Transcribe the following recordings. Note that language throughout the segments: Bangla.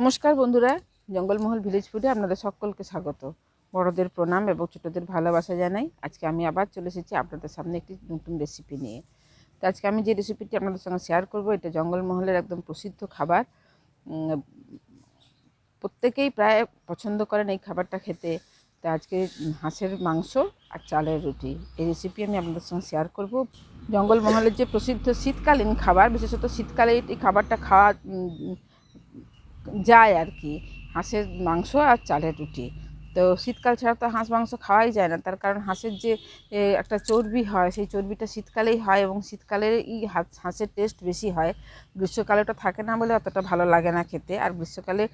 নমস্কার বন্ধুরা, জঙ্গলমহল ভিলেজ ফুডে আপনাদের সকলকে স্বাগত। বড়দের প্রণাম এবং ছোটদের ভালোবাসা জানাই। আজকে আমি আবার চলে এসেছি আপনাদের সামনে একটি নতুন রেসিপি নিয়ে। তো আজকে আমি যে রেসিপিটি আপনাদের সঙ্গে শেয়ার করব, এটা জঙ্গলমহলের একদম প্রসিদ্ধ খাবার। প্রত্যেকেই প্রায় পছন্দ করেন এই খাবারটা খেতে। তো আজকে হাঁসের মাংস আর চালের রুটি, এই রেসিপি আমি আপনাদের সঙ্গে শেয়ার করব। জঙ্গলমহলের যে প্রসিদ্ধ শীতকালীন খাবার, বিশেষত শীতকালে এই খাবারটা খাওয়া যায় আর কি। হাঁসের মাংস আর চালের রুটি। তো শীতকাল ছাড়া তো হাঁস মাংস খাওয়াই যায় না। তার কারণ হাঁসের যে একটা চর্বি হয়, সেই চর্বিটা শীতকালেই হয় এবং শীতকালে এই হাঁসের টেস্ট বেশি হয়। গ্রীষ্মকালে ওটা থাকে না বলে অতটা ভালো লাগে না খেতে। আর গ্রীষ্মকালে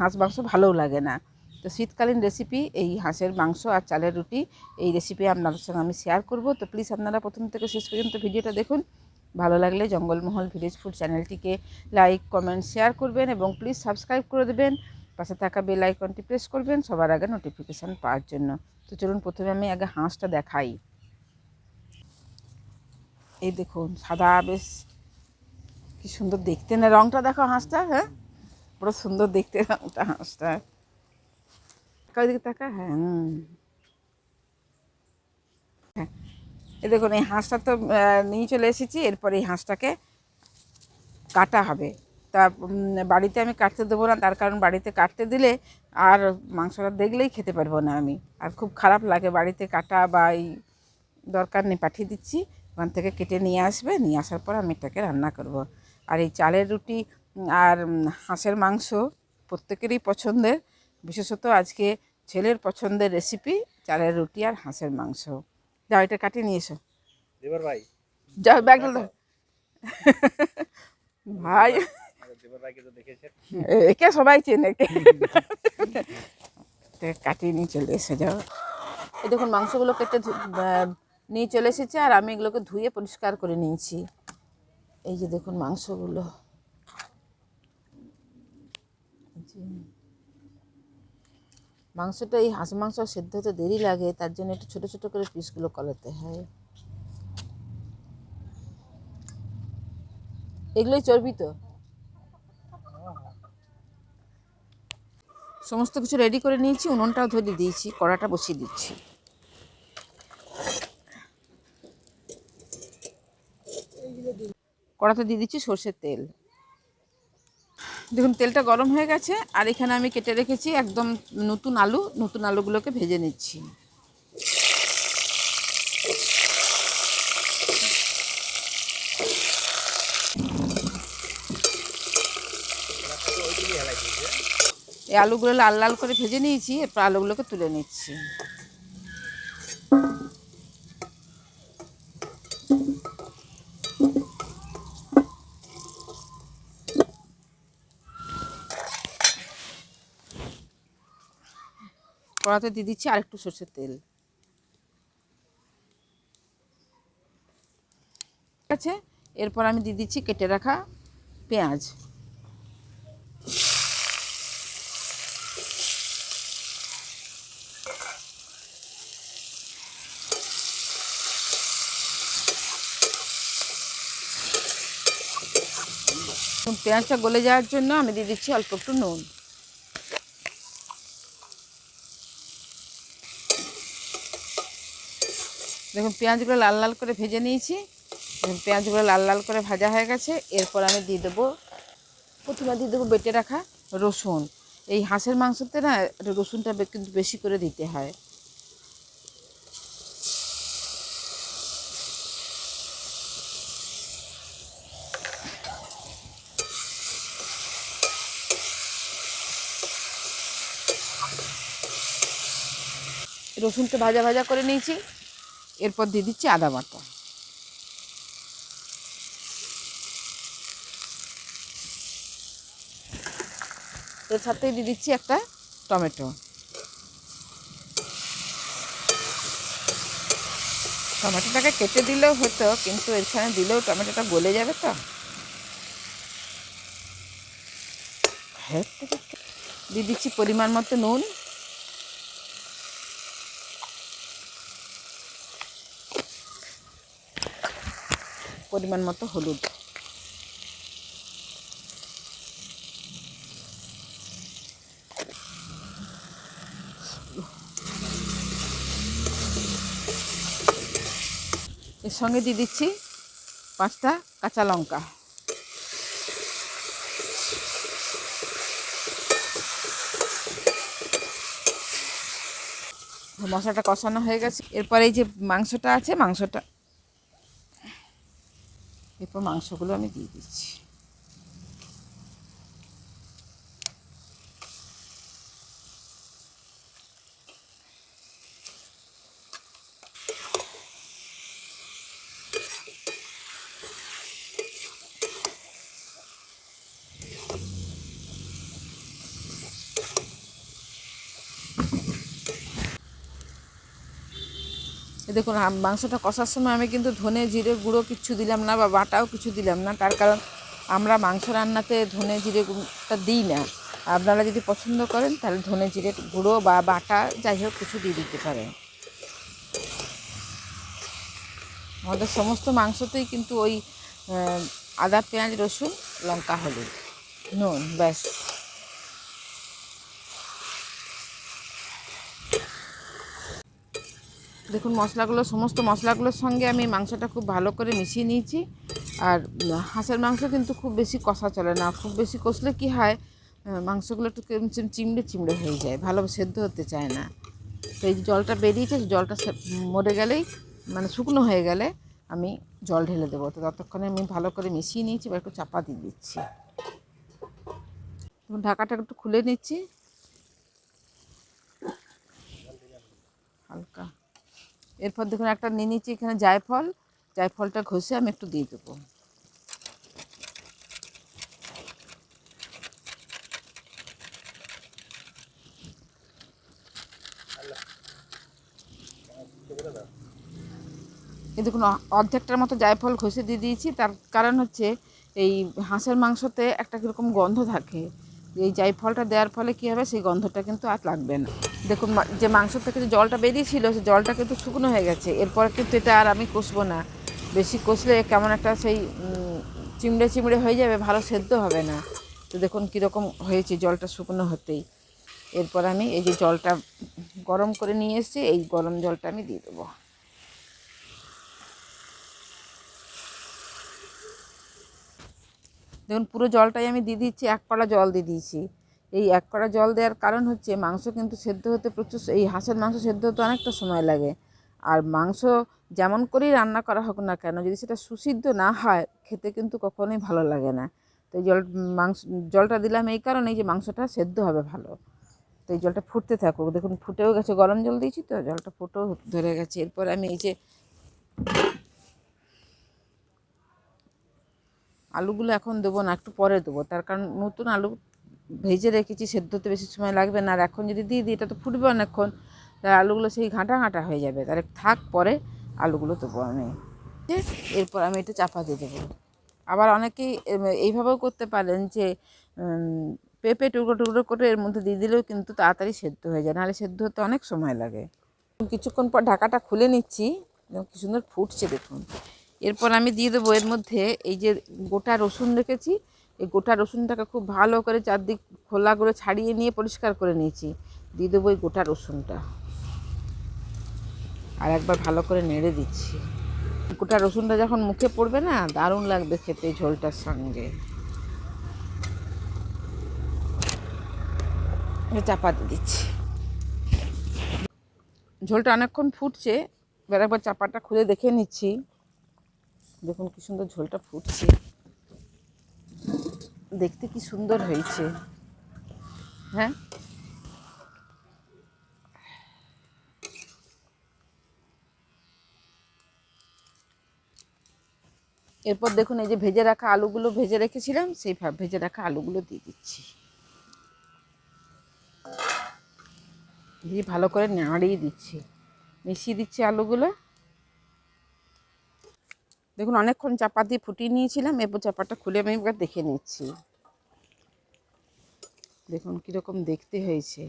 হাঁস মাংস ভালোও লাগে না। তো শীতকালীন রেসিপি এই হাঁসের মাংস আর চালের রুটি, এই রেসিপি আপনাদের সঙ্গে আমি শেয়ার করব। তো প্লিজ আপনারা প্রথম থেকে শেষ পর্যন্ত ভিডিওটা দেখুন। ভালো লাগলে জঙ্গলমহল ভিলেজ ফুড চ্যানেলটিকে লাইক, কমেন্ট, শেয়ার করবেন এবং প্লিজ সাবস্ক্রাইব করে দেবেন। পাশে থাকা বেল আইকনটি প্রেস করবেন সবার আগে নোটিফিকেশান পাওয়ার জন্য। তো চলুন প্রথমে আমি আগে হাঁসটা দেখাই। এই দেখুন, সাদা, বেশ কি সুন্দর দেখতে। না, রংটা দেখো হাঁসটা হ্যাঁ? বড় সুন্দর দেখতে রংটা হাঁসটা। হ্যাঁ হ্যাঁ এই দেখুন, এই হাঁসটা তো নিয়ে চলে এসেছি, এরপর এই হাঁসটাকে কাটা হবে। তা বাড়িতে আমি কাটতে দেবো না, তার কারণ বাড়িতে কাটতে দিলে আর মাংসটা দেখলেই খেতে পারব না আমি। আর খুব খারাপ লাগে বাড়িতে কাটা বা এই দরকার নেই, পাঠিয়ে দিচ্ছি। ওখান থেকে কেটে নিয়ে আসবে, নিয়ে আসার পর আমি এটাকে রান্না করব। আর এই চালের রুটি আর হাঁসের মাংস প্রত্যেকেরই পছন্দের। বিশেষত আজকে ছেলের পছন্দের রেসিপি চালের রুটি আর হাঁসের মাংস। যাও এটা কাটিয়ে নিয়ে এসো। দেবর ভাই। যাও ব্যাগটা দাও। ভাই। একে সবাই চেনে কাটিয়ে নিয়ে চলে এসে যাও। এই দেখুন মাংসগুলো কেটে নিয়ে চলে এসেছে আর আমি এগুলোকে ধুয়ে পরিষ্কার করে নিয়েছি। এই যে দেখুন মাংসগুলো। মাংসটা এই হাঁস মাংস সেদ্ধ হতে দেরি লাগে, তার জন্য একটু ছোটো ছোটো করে পিসগুলো কলাতে হয়। এগুলোই চর্বি তো? সমস্ত কিছু রেডি করে নিয়েছি, উনুনটাও ধরে দিয়েছি, কড়াটা বসিয়ে দিচ্ছি। কড়াতে দিয়ে দিচ্ছি সর্ষের তেল। দেখুন, তেলটা গরম হয়ে গেছে, আর এখানে আমি কেটে রেখেছি একদম নতুন আলু, নতুন আলুগুলোকে ভেজে নিচ্ছি। এই আলুগুলো লাল লাল করে ভেজে নিয়েছি, এরপর আলুগুলোকে তুলে নিচ্ছি। কড়াতে দিয়ে দিচ্ছি আরেকটু সর্ষের তেল। আছে? এরপর আমি দিয়ে দিচ্ছি কেটে রাখা পেঁয়াজ। পেঁয়াজটা গলে যাওয়ার জন্য আমি দিয়ে দিচ্ছি অল্প একটু নুন। দেখুন, পেঁয়াজগুলো লাল লাল করে ভেজে নিয়েছি। দেখুন, পেঁয়াজগুলো লাল লাল করে ভাজা হয়ে গেছে। এরপর আমি দিয়ে দেবো, প্রথমে দিয়ে দেবো বেটে রাখা রসুন। এই হাঁসের মাংসতে না, রসুনটা কিন্তু বেশি করে দিতে হয়। রসুনটা ভাজা ভাজা করে নিয়েছি। এরপর দিয়ে দিচ্ছি আদা বাটা। এর সাথে দিয়ে দিচ্ছি একটা টমেটো। টমেটোটাকে কেটে দিলেও হতো, কিন্তু এখানে দিলেও টমেটোটা গলে যাবে তো। দিয়ে দিচ্ছি পরিমাণ মতো নুন। পরিমাণ মতো হলুদ। এর সঙ্গে দিয়ে দিচ্ছি পাঁচটা কাঁচা লঙ্কা। মশলাটা কষানো হয়ে গেছে। এরপরে এই যে মাংসটা আছে, মাংসটা এরপর মাংসগুলো আমি দিয়ে দিচ্ছি দেখুন মাংসটা কষার সময় আমি কিন্তু ধনে, জিরে গুঁড়ো কিচ্ছু দিলাম না বা বাটাও কিছু দিলাম না, তার কারণ আমরা মাংস রান্নাতে ধনে, জিরে গুঁড়োটা দিই না। আপনারা যদি পছন্দ করেন, তাহলে ধনে, জিরে গুঁড়ো বা বাটা, যাই হোক, কিছু দিয়ে দিতে পারেন। আমাদের সমস্ত মাংসতেই কিন্তু ওই আদা, পেঁয়াজ, রসুন, লঙ্কা, হলুদ, নুন, ব্যাস। দেখুন, মশলাগুলো, সমস্ত মশলাগুলোর সঙ্গে আমি মাংসটা খুব ভালো করে মিশিয়ে নিয়েছি। আর হাঁসের মাংস কিন্তু খুব বেশি কষা চলে না। খুব বেশি কষলে কি হয় মাংসগুলো একটু চিমড়ে চিমড়ে হয়ে যায় ভালো সেদ্ধ হতে চায় না। তো এই জলটা বেরিয়েছে জলটা মরে গেলেই মানে শুকনো হয়ে গেলে আমি জল ঢেলে দেবো। তো ততক্ষণে আমি ভালো করে মিশিয়ে নিয়েছি বা একটু চাপা দিয়ে দিচ্ছি। ঢাকাটা একটু খুলে নিচ্ছি। হালকা। এরপর দেখুন একটা নিয়ে নিচ্ছি এখানে জায়ফল। জায়ফলটা ঘষে আমি একটু দিয়ে দেবো। এই দেখুন, অর্ধেকটার মতো জায়ফল ঘষে দিয়ে দিয়েছি। তার কারণ হচ্ছে এই হাঁসের মাংসতে একটা কীরকম গন্ধ থাকে। এই জায়ফলটা দেওয়ার ফলে কী হবে? সেই গন্ধটা কিন্তু আর লাগবে না। দেখুন যে মাংস থেকে যে জলটা বেরিয়েছিল, সে জলটা কিন্তু শুকনো হয়ে গেছে। এরপর কিন্তু এটা আর আমি কষবো না। বেশি কষলে কেমন একটা সেই চিমড়ে চিমড়ে হয়ে যাবে, ভালো সেদ্ধ হবে না। তো দেখুন কীরকম হয়েছে জলটা শুকনো হতেই। এরপর আমি এই যে জলটা গরম করে নিয়ে এসেছি, এই গরম জলটা আমি দিয়ে দেবো। দেখুন, পুরো জলটাই আমি দিয়ে দিচ্ছি, এক কড়া জল দিয়ে দিয়েছি। এই এক কড়া জল দেওয়ার কারণ হচ্ছে মাংস কিন্তু সেদ্ধ হতে প্রচুর এই হাঁসের মাংস সেদ্ধ হতে অনেকটা সময় লাগে। আর মাংস যেমন করেই রান্না করা হোক না কেন, যদি সেটা সুসিদ্ধ না হয়, খেতে কিন্তু কখনোই ভালো লাগে না। তো এই জল, মাংস, জলটা দিলাম এই কারণেই যে মাংসটা সেদ্ধ হবে ভালো। তো এই জলটা ফুটতে থাকুক। দেখুন, ফুটেও গেছে, গরম জল দিয়েছি তো, জলটা ফুটেও ধরে গেছে। এরপর আমি এই যে আলুগুলো এখন দেবো না, একটু পরে দেবো। তার কারণ নতুন আলু ভেজে রেখেছি সেদ্ধ হতে বেশি সময় লাগবে না। আর এখন যদি দিয়ে দিই, এটা তো ফুটবে অনেকক্ষণ তার আলুগুলো সেই ঘাঁটা ঘাঁটা হয়ে যাবে। তাহলে থাক, পরে আলুগুলো দেবো আমি এরপর আমি এটা চাপা দিয়ে দেবো। আবার অনেকেই এইভাবেও করতে পারেন যে পেঁপে টুকরো টুকরো করে এর মধ্যে দিয়ে দিলেও কিন্তু তাড়াতাড়ি সেদ্ধ হয়ে যায়। নাহলে সেদ্ধ হতে অনেক সময় লাগে। কিছুক্ষণ পর ঢাকাটা খুলে নিচ্ছি কি সুন্দর ফুটছে, দেখুন। এরপর আমি দিয়ে দেবো এর মধ্যে এই যে গোটা রসুন রেখেছি এই গোটা রসুনটাকে খুব ভালো করে চারদিক খোলা করে ছাড়িয়ে নিয়ে পরিষ্কার করে নিয়েছি। দিয়ে দেবো এই গোটা রসুনটা। আর একবার ভালো করে নেড়ে দিচ্ছি। গোটা রসুনটা যখন মুখে পড়বে না, দারুণ লাগবে খেতে ঝোলটার সঙ্গে। চাপা দিয়ে দিচ্ছি। ঝোলটা অনেকক্ষণ ফুটছে, এবার একবার চাপাটা খুলে দেখে নিচ্ছি। দেখুন কি সুন্দর ঝোলটা ফুটছে। দেখতে কি সুন্দর হয়েছে। হ্যাঁ? এরপর দেখুন, এই যে ভেজে রাখা আলুগুলো ভেজে রেখেছিলাম, সেই ভেজে রাখা আলুগুলো দিয়ে দিচ্ছি। দিয়ে ভালো করে নাড়িয়ে দিচ্ছি। মিশিয়ে দিচ্ছি আলুগুলো। দেখুন, অনেকক্ষণ চাপা দিয়ে ফুটিয়ে নিয়েছিলাম, এরপর চাপাটা খুলে আমি এবার দেখে নিচ্ছি। দেখুন, কীরকম দেখতে হয়েছে।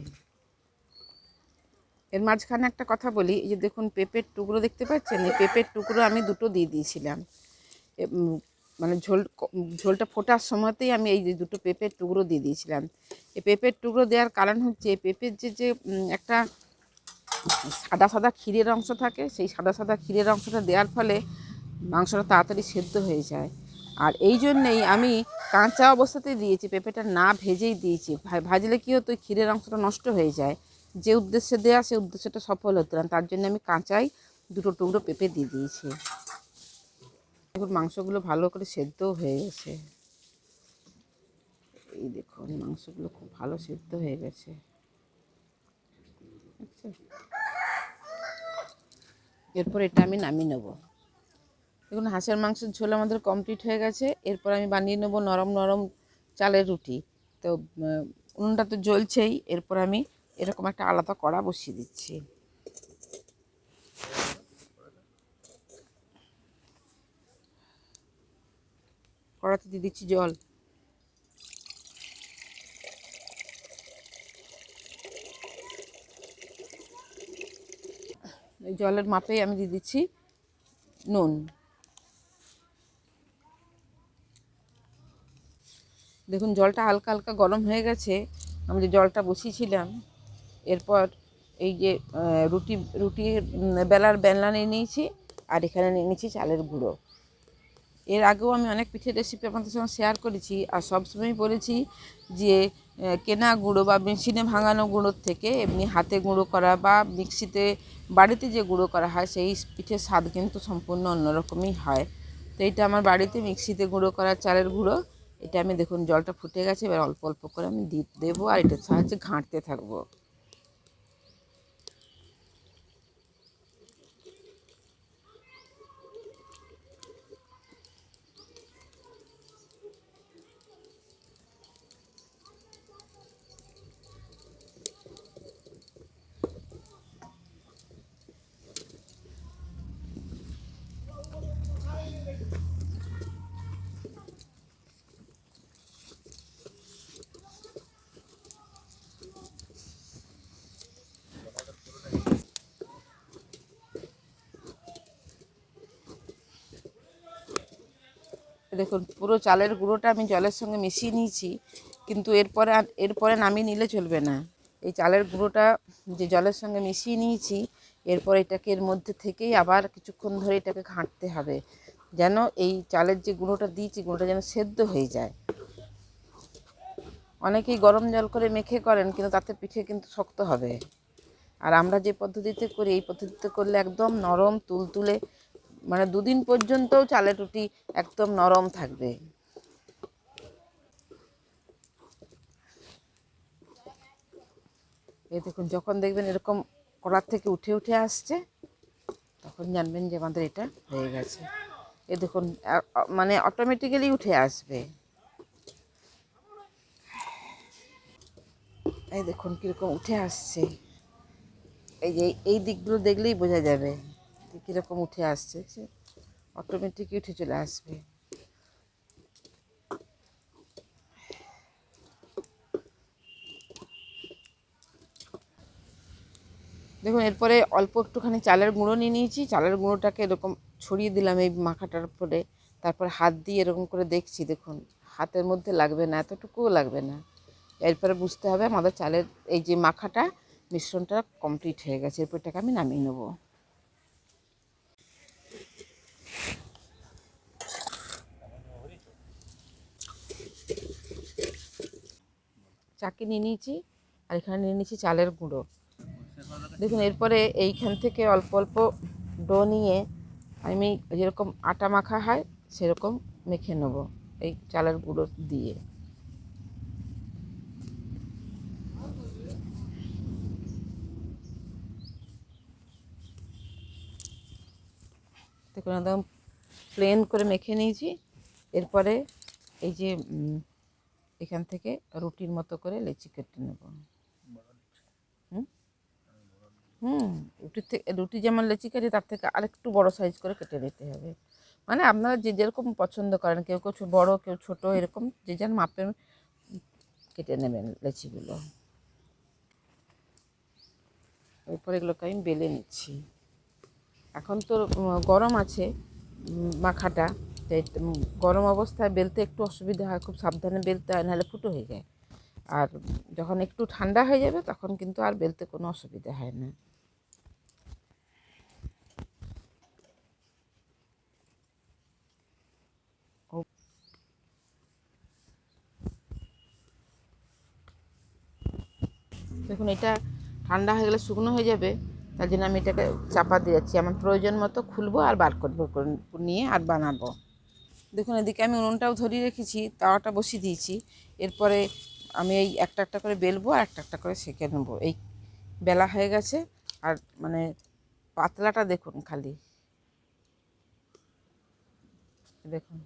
এর মাঝখানে একটা কথা বলি, এই যে দেখুন, পেঁপের টুকরো দেখতে পাচ্ছেন? এই পেঁপের টুকরো আমি দুটো দিয়ে দিয়েছিলাম। মানে ঝোল, ঝোলটা ফোটার সময়তেই আমি এই যে দুটো পেঁপের টুকরো দিয়ে দিয়েছিলাম। এই পেঁপের টুকরো দেওয়ার কারণ হচ্ছে পেঁপের যে যে একটা সাদা সাদা ক্ষীরের অংশ থাকে, সেই সাদা সাদা ক্ষীরের অংশটা দেওয়ার ফলে মাংসটা তাড়াতাড়ি সেদ্ধ হয়ে যায়। আর এই জন্যেই আমি কাঁচা অবস্থাতেই দিয়েছি, পেঁপেটা না ভেজেই দিয়েছি। ভাজলে কী হতো, ক্ষীরের অংশটা নষ্ট হয়ে যায়। যে উদ্দেশ্যে দেওয়া সেই উদ্দেশ্যটা সফল হতো না। তার জন্য আমি কাঁচাই দুটো টুকরো পেঁপে দিয়ে দিয়েছি। এখন মাংসগুলো ভালো করে সেদ্ধ হয়ে গেছে। এই দেখুন, মাংসগুলো খুব ভালো সেদ্ধ হয়ে গেছে। এরপর এটা আমি নামিয়ে নেব। দেখুন, হাঁসের মাংসের ঝোল আমাদের কমপ্লিট হয়ে গেছে। এরপর আমি বানিয়ে নেব নরম নরম চালের রুটি। তো উনুনটা তো জ্বলছেই। এরপর আমি এরকম একটা আলাদা কড়া বসিয়ে দিচ্ছি। কড়াতে দিয়ে দিচ্ছি জল। জলের মাপেই আমি দিয়ে দিচ্ছি নুন। দেখুন, জলটা হালকা হালকা গরম হয়ে গেছে। আমি যে জলটা বসিয়েছিলাম, এরপর এই যে রুটি রুটি বেলার বেলনা নিয়ে নিয়েছি, আর এখানে নিয়ে নিয়েছি চালের গুঁড়ো। এর আগেও আমি অনেক পিঠের রেসিপি আপনাদের সঙ্গে শেয়ার করেছি, আর সবসময় বলেছি যে কেনা গুঁড়ো বা মেশিনে ভাঙানো গুঁড়োর থেকে এমনি হাতে গুঁড়ো করা বা মিক্সিতে বাড়িতে যে গুঁড়ো করা হয়, সেই পিঠের স্বাদ কিন্তু সম্পূর্ণ অন্যরকমই হয়। তো এটা আমার বাড়িতে মিক্সিতে গুঁড়ো করা চালের গুঁড়ো এটা আমি দেখুন জলটা ফুটে গেছে, এবার অল্প অল্প করে আমি দিয়ে দেবো আর এটার সাহায্যে ঘাঁটতে থাকব। দেখুন, পুরো চালের গুঁড়োটা আমি জলের সঙ্গে মিশিয়ে নিয়েছি, কিন্তু এরপরে এরপরে নামিয়ে নিলে চলবে না। এই চালের গুঁড়োটা যে জলের সঙ্গে মিশিয়ে নিয়েছি, এরপর এটাকে এর মধ্যে থেকেই আবার কিছুক্ষণ ধরে এটাকে ঘাঁটতে হবে, যেন এই চালের যে গুঁড়োটা দিয়েছি, গুঁড়োটা যেন সেদ্ধ হয়ে যায়। অনেকেই গরম জল করে মেখে করেন, কিন্তু তাতে পিঠে কিন্তু শক্ত হবে। আর আমরা যে পদ্ধতিতে করি, এই পদ্ধতিতে করলে একদম নরম, তুলতুলে মানে দুদিন পর্যন্তও চালের রুটি একদম নরম থাকবে। এই দেখুন, যখন দেখবেন এরকম কড়ার থেকে উঠে উঠে আসছে, তখন জানবেন যে আমাদের এটা হয়ে গেছে। এ দেখুন মানে অটোমেটিক্যালি উঠে আসবে। এই দেখুন, কীরকম উঠে আসছে। এই যে, এই দিকগুলো দেখলেই বোঝা যাবে। কীরকম উঠে আসছে? অটোমেটিকই উঠে চলে আসবে। দেখুন, এরপরে অল্প একটুখানি চালের গুঁড়ো নিয়ে নিয়েছি। চালের গুঁড়োটাকে এরকম ছড়িয়ে দিলাম এই মাখাটার উপরে। তারপর হাত দিয়ে এরকম করে দেখছি, দেখুন, হাতের মধ্যে লাগবে না, এতটুকুও লাগবে না। এরপরে বুঝতে হবে আমাদের চালের এই যে মাখাটা, মিশ্রণটা কমপ্লিট হয়ে গেছে। এরপর এটাকে আমি নামিয়ে নেব। চাকি নিয়ে নিয়েছি, আর এখানে নিয়ে নিয়েছি চালের গুঁড়ো। দেখুন, এরপরে এইখান থেকে অল্প অল্প ডো নিয়ে আমি যেরকম আটা মাখা হয়, সেরকম মেখে নেব এই চালের গুঁড়ো দিয়ে। দেখুন, একদম প্লেন করে মেখে নিয়েছি। এরপরে এই যে এখান থেকে রুটির মতো করে লেচি কেটে নেব। হুম? হুম রুটির থেকে রুটি যেমন লেচি কেটে তার থেকে আরেকটু বড় সাইজ করে কেটে নিতে হবে। মানে আপনারা যে যেরকম পছন্দ করেন, কেউ কেউ বড়, কেউ ছোট, এরকম যে যার মাপের কেটে নেবেন লেচিগুলো। এরপর এগুলোকে আমি বেলে নিচ্ছি। এখন তো গরম আছে মাখাটা। গরম অবস্থায় বেলতে একটু অসুবিধা হয়, খুব সাবধানে বেলতে হয়, নাহলে ফুটো হয়ে যায়। আর যখন একটু ঠান্ডা হয়ে যাবে, তখন কিন্তু আর বেলতে কোনো অসুবিধা হয় না। দেখুন, এটা ঠান্ডা হয়ে গেলে শুকনো হয়ে যাবে, তার জন্য আমি এটাকে চাপা দিয়ে যাচ্ছি আমার প্রয়োজন মতো খুলবো আর বার করব, নিয়ে আর বানাবো। দেখুন এদিকে আমি উনুনটাও ধরিয়ে রেখেছি তাওয়াটা বসিয়ে দিয়েছি। এরপরে আমি এই একটা একটা করে বেলবো আর একটা একটা করে সেঁকে নেব। এই বেলা হয়ে গেছে আর মানে পাতলাটা দেখুন খালি। দেখুন।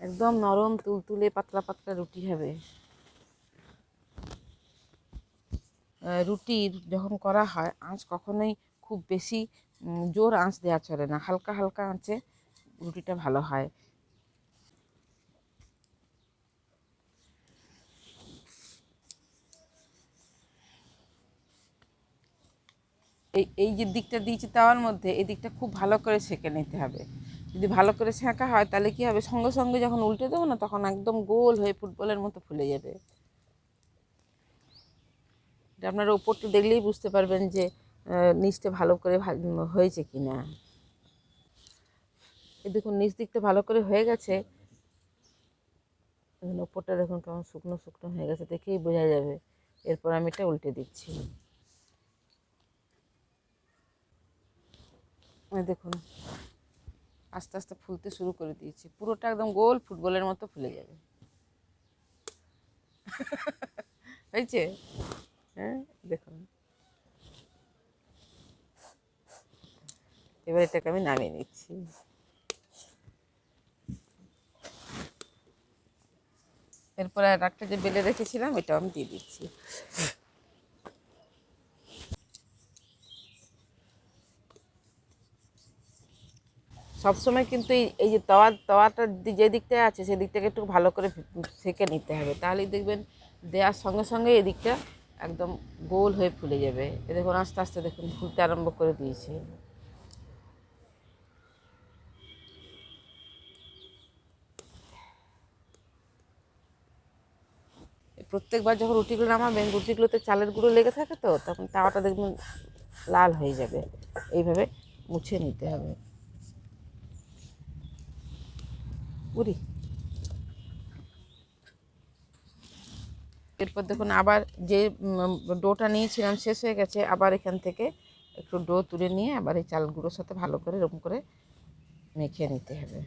একদম নরম তুলতুলে পাতলা পাতলা রুটি হবে। আহ, রুটি যখন করা হয় আঁচ কখনোই খুব বেশি জোর আঁচ দেওয়া চলে না, হালকা হালকা আঁচে রুটিটা ভালো হয়। এই এই যে দিকটা দিয়েছি তাওয়ার মধ্যে, এই দিকটা খুব ভালো করে সেঁকে নিতে হবে। যদি ভালো করে সেঁকা হয়, তাহলে কি হবে? সঙ্গে সঙ্গে যখন উল্টে দেবো না, তখন একদম গোল হয়ে ফুটবলের মতো ফুলে যাবে। এটা আপনারা উপরটা দেখলেই বুঝতে পারবেন যে নিচটা ভালো করে হয়েছে কি না দেখুন, নিচ দিকটা ভালো করে হয়ে গেছে। দেখুন ওপরটা দেখুন কেমন শুকনো শুকনো হয়ে গেছে, দেখেই বোঝা যাবে। এরপর আমি এটা উল্টে দিচ্ছি। দেখুন, আস্তে আস্তে ফুলতে শুরু করে দিয়েছি। পুরোটা একদম গোল ফুটবলের মতো ফুলে যাবে। হয়েছে? হ্যাঁ দেখুন। এবার এটাকে আমি নামিয়ে নিচ্ছি। এরপরে আর একটা যে বেলে রেখেছিলাম, এটাও আমি দিয়ে দিচ্ছি। সবসময় কিন্তু এই যে তাওয়া তাওয়াটা যে দিকটায় আছে সেই দিকটাকে একটু ভালো করে সেঁকে নিতে হবে। তাহলেই দেখবেন দেওয়ার সঙ্গে সঙ্গে এদিকটা একদম গোল হয়ে ফুলে যাবে। এ দেখুন, আস্তে আস্তে দেখুন, ফুলতে আরম্ভ করে দিয়েছে। প্রত্যেকবার যখন রুটিগুলো নামাবেন রুটিগুলোতে চালের গুঁড়ো লেগে থাকে তো, তখন তাওয়াটা দেখবেন লাল হয়ে যাবে। এইভাবে মুছে নিতে হবে। উরি। এরপর দেখুন আবার যে ডোটা নিয়েছিলাম শেষ হয়ে গেছে, আবার এখান থেকে একটু ডো তুলে নিয়ে আবার এই চাল গুঁড়োর সাথে ভালো করে এরকম করে মেখে নিতে হবে।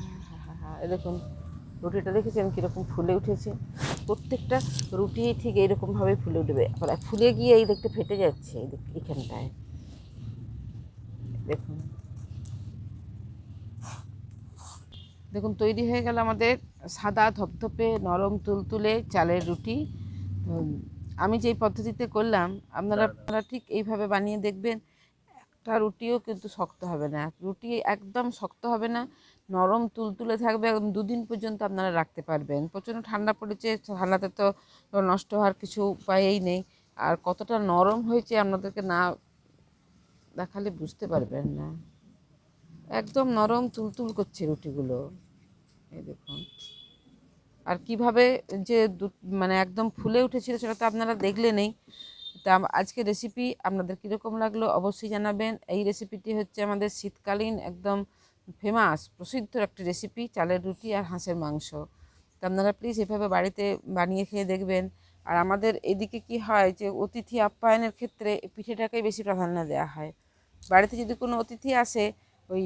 ফুলছে হা হা হা এ দেখুন, রুটিটা দেখেছেন কীরকম ফুলে উঠেছে? প্রত্যেকটা রুটি ঠিক এইরকমভাবে ফুলে উঠবে। আবার ফুলে গিয়ে এই দেখতে ফেটে যাচ্ছে এইখানটায় দেখুন দেখুন। তৈরি হয়ে গেল আমাদের সাদা ধপধপে নরম তুলতুলে চালের রুটি। আমি যেই পদ্ধতিতে করলাম, আপনারা আপনারা ঠিক এইভাবে বানিয়ে দেখবেন, একটা রুটিও কিন্তু শক্ত হবে না। রুটি একদম শক্ত হবে না নরম তুলতুলে থাকবে একদম দুদিন পর্যন্ত আপনারা রাখতে পারবেন। প্রচণ্ড ঠান্ডা পড়েছে ঠান্ডাতে তো নষ্ট হওয়ার কিছু উপায়ই নেই। আর কতটা নরম হয়েছে আপনাদেরকে না দেখালে বুঝতে পারবেন না। একদম নরম তুলতুল করছে রুটিগুলো। এই দেখুন। আর কীভাবে যে মানে একদম ফুলে উঠেছিল সেটা তো আপনারা দেখলেনই তা আম- আজকে রেসিপি আপনাদের কীরকম লাগল অবশ্যই জানাবেন। এই রেসিপিটি হচ্ছে আমাদের শীতকালীন একদম ফেমাস, প্রসিদ্ধ একটা রেসিপি চালের রুটি আর হাঁসের মাংস। তো আপনারা প্লিজ এভাবে বাড়িতে বানিয়ে খেয়ে দেখবেন। আর আমাদের এদিকে কি হয় যে, অতিথি আপ্যায়নের ক্ষেত্রে পিঠেটাকেই বেশি প্রাধান্য দেওয়া হয়। বাড়িতে যদি কোনো অতিথি আসে, ওই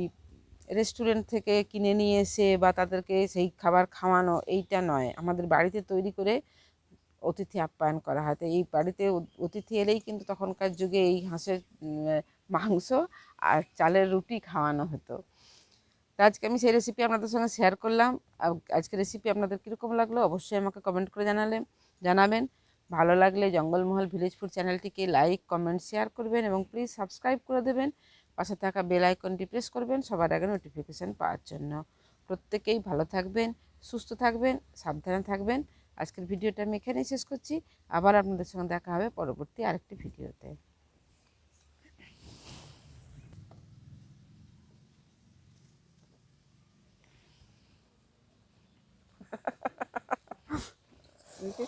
রেস্টুরেন্ট থেকে কিনে নিয়ে এসে বা তাদেরকে সেই খাবার খাওয়ানো, এইটা নয়। আমাদের বাড়িতে তৈরি করে অতিথি আপ্যায়ন করা হয়। তো এই বাড়িতে অতিথি এলেই কিন্তু তখনকার যুগে এই হাঁসের মাংস আর চালের রুটি খাওয়ানো হতো। তো আজকে আমি সেই রেসিপি আপনাদের সঙ্গে শেয়ার করলাম। আজকে রেসিপি আপনাদের কীরকম লাগল অবশ্যই আমাকে কমেন্ট করে জানালেন জানাবেন। ভালো লাগলে জঙ্গলমহল ভিলেজ ফুড চ্যানেলটিকে লাইক কমেন্ট শেয়ার করবেন এবং প্লিজ সাবস্ক্রাইব করে দেবেন। পাশে থাকা বেল আইকনটি প্রেস করবেন, সবার আগে নোটিফিকেশান পাওয়ার জন্য। প্রত্যেকেই ভালো থাকবেন, সুস্থ থাকবেন, সাবধানে থাকবেন। আজকের ভিডিওটা আমি এখানেই শেষ করছি। আবার আপনাদের সঙ্গে দেখা হবে পরবর্তী আরেকটি ভিডিওতে এই যে